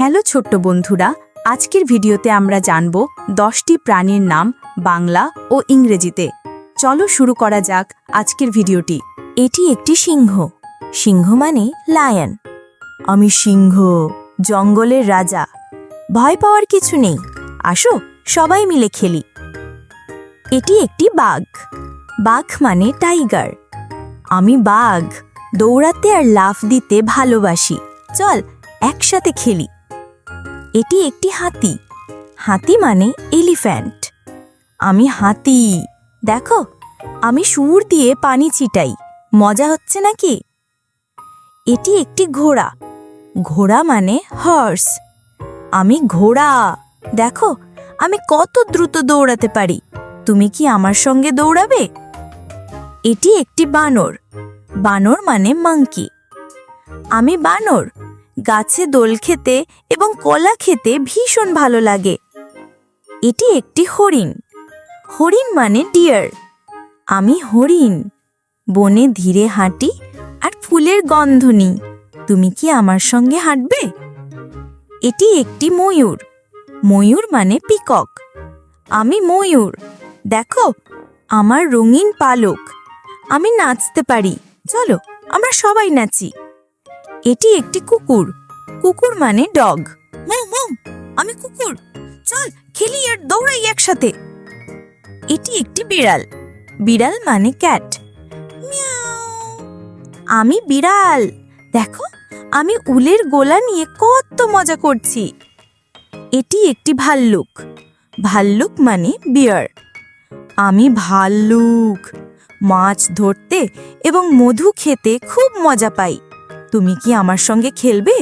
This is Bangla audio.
হ্যালো ছোট্ট বন্ধুরা, আজকের ভিডিওতে আমরা জানব দশটি প্রাণীর নাম বাংলা ও ইংরেজিতে। চলো শুরু করা যাক আজকের ভিডিওটি। এটি একটি সিংহ। সিংহ মানে লায়ন আমি সিংহ, জঙ্গলের রাজা। ভয় পাওয়ার কিছু নেই। আসো, সবাই মিলে খেলি। এটি একটি বাঘ। বাঘ মানে টাইগার আমি বাঘ। দৌড়াতে আর লাফ দিতে ভালোবাসি। চল, একসাথে খেলি। এটি একটি হাতি। হাতি মানে এলিফ্যান্ট। আমি হাতি। দেখো, আমি সুর দিয়ে পানি ছিটাই। মজা হচ্ছে নাকি? এটি একটি ঘোড়া। ঘোড়া মানে হর্স আমি ঘোড়া। দেখো, আমি কত দ্রুত দৌড়াতে পারি। তুমি কি আমার সঙ্গে দৌড়াবে? এটি একটি বানর। বানর মানে মাংকি আমি বানর। গাছে দোল খেতে এবং কলা খেতে ভীষণ ভালো লাগে। এটি একটি হরিণ। হরিণ মানে ডিয়ার। আমি হরিণ। বনে ধীরে হাঁটি আর ফুলের গন্ধ নিই। তুমি কি আমার সঙ্গে হাঁটবে? এটি একটি ময়ূর। ময়ূর মানে পিকক। আমি ময়ূর। দেখো, আমার রঙিন পালক। আমি নাচতে পারি। চলো, আমরা সবাই নাচি। এটি একটি কুকুর। কুকুর মানে ডগ। আমি কুকুর। চল, খেলি আর দৌড়াই একসাথে। এটি একটি বিড়াল। বিড়াল মানে ক্যাট। আমি বিড়াল। দেখো, আমি উলের গোলা নিয়ে কত মজা করছি। এটি একটি ভাল্লুক। ভাল্লুক মানে বিয়ার। আমি ভাল্লুক। মাছ ধরতে এবং মধু খেতে খুব মজা পাই। তুমি কি আমার সঙ্গে খেলবে?